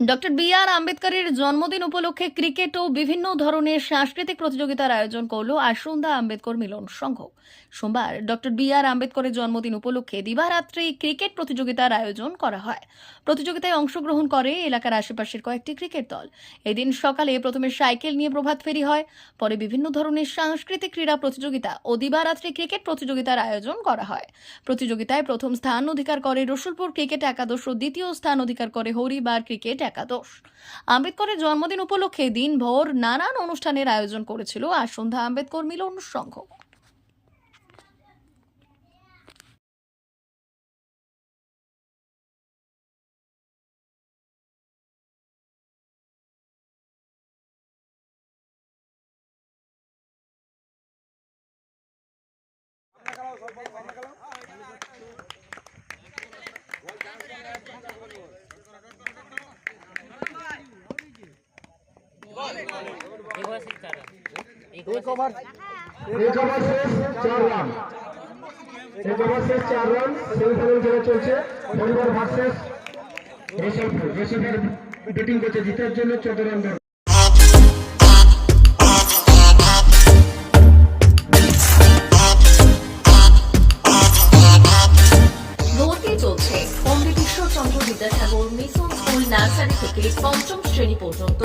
Doctor B আর আম্বেদকরের জন্মদিন উপলক্ষে ক্রিকেট ও বিভিন্ন ধরনের সাংস্কৃতিক প্রতিযোগিতার আয়োজন করল আশুন্দা আম্বেদকর মিলন সংঘ। সোমবার ডক্টর বি আর আম্বেদকরের জন্মদিন উপলক্ষে দিবারাত্রি ক্রিকেট প্রতিযোগিতার আয়োজন করা হয়। প্রতিযোগিতায় অংশগ্রহণ করে এলাকার আশেপাশের কয়েকটি ক্রিকেট দল। এদিন সকালে প্রথমে সাইকেল নিয়ে প্রভাত ফেরি হয়, পরে বিভিন্ন ধরনের সাংস্কৃতিক ক্রীড়া প্রতিযোগিতা ও দিবারাত্রি ক্রিকেট প্রতিযোগিতার আয়োজন করা হয়। প্রতিযোগিতায় প্রথম স্থান অধিকার করে রসুলপুর ক্রিকেট একাদশ ও দ্বিতীয় স্থান অধিকার করে হরিবার ক্রিকেট একাদশ। আম্বেদকরের জন্মদিন উপলক্ষে দিনভর নানান অনুষ্ঠানের আয়োজন করেছিল আর সন্ধ্যা আম্বেদকর মিলন সংঘ। एक ओवर एक ओवर শেষ চার রান এক ওভার শেষ চার রান সেমিফাইনাল খেলা চলছে পরিবার ভার্সেস রসলপুর রসলপুর ব্যাটিং করছে জিতার জন্য চোদ্দ রান দরকার। ভর্তি চলছে Pandit Ishwarchandra Vidyasagar mission school nursery থেকে পঞ্চম শ্রেণী পর্যন্ত দু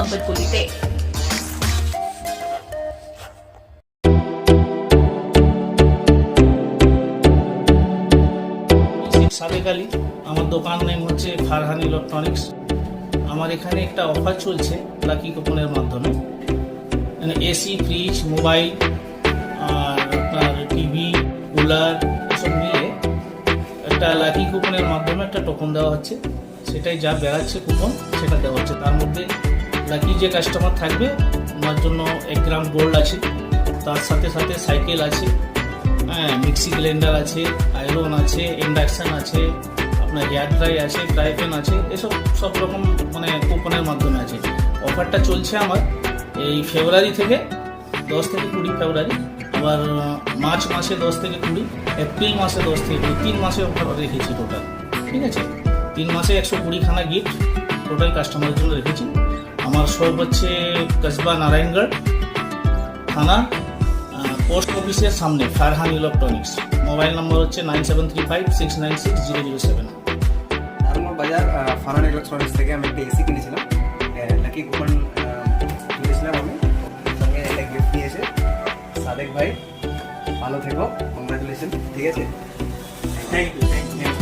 নম্বরগুলিতে আলী, আমার দোকান নেম হচ্ছে ফারহান ইলেকট্রনিক্স। আমার এখানে একটা অফার চলছে লাকি কুপনের মাধ্যমে। মানে এসি, ফ্রিজ, মোবাইল, আর আপনার টিভি, কুলার, এসব মিলে একটা লাকি কুপনের মাধ্যমে একটা টোকন দেওয়া হচ্ছে। সেটাই যা বেড়াচ্ছে কুপন, সেটা দেওয়া হচ্ছে। তার মধ্যে লাকি যে কাস্টমার থাকবে, ওনার জন্য এক গ্রাম গোল্ড আছে, তার সাথে সাথে সাইকেল আছে হ্যাঁ মিক্সি ব্লেন্ডার আছে আয়রন আছে ইন্ডাকশন আছে, আপনার হেয়ার ড্রাই আছে ফ্রাই প্যান আছে, এসব সব রকম মানে কুপনের মাধ্যমে আছে। অফারটা চলছে আমার এই ফেব্রুয়ারি থেকে, দশ থেকে কুড়ি ফেব্রুয়ারি আবার মার্চ মাসে দশ থেকে কুড়ি এপ্রিল মাসে দশ থেকে কুড়ি, তিন মাসে অফার রেখেছি টোটাল ঠিক আছে? তিন মাসে একশো কুড়িখানা গিফট টোটাল কাস্টমারের জন্য রেখেছি। আমার শপ হচ্ছে কসবা নারায়ণগড় থানা পোস্ট অফিসের সামনে ফারহান ইলেকট্রনিক্স। মোবাইল নম্বর হচ্ছে nine seven three five six nine six zero zero seven. Narayangarh বাজার ফারান ইলেকট্রনিক্স থেকে আমি একটা এসি কিনেছিলাম। লাকি কুপন কিনেছিলাম আমি। সঙ্গে একটা গিফট নিয়েছে। সাদেক ভাই ভালো থেকো। কংগ্রাচুলেশন ঠিক আছে? Thank you thank you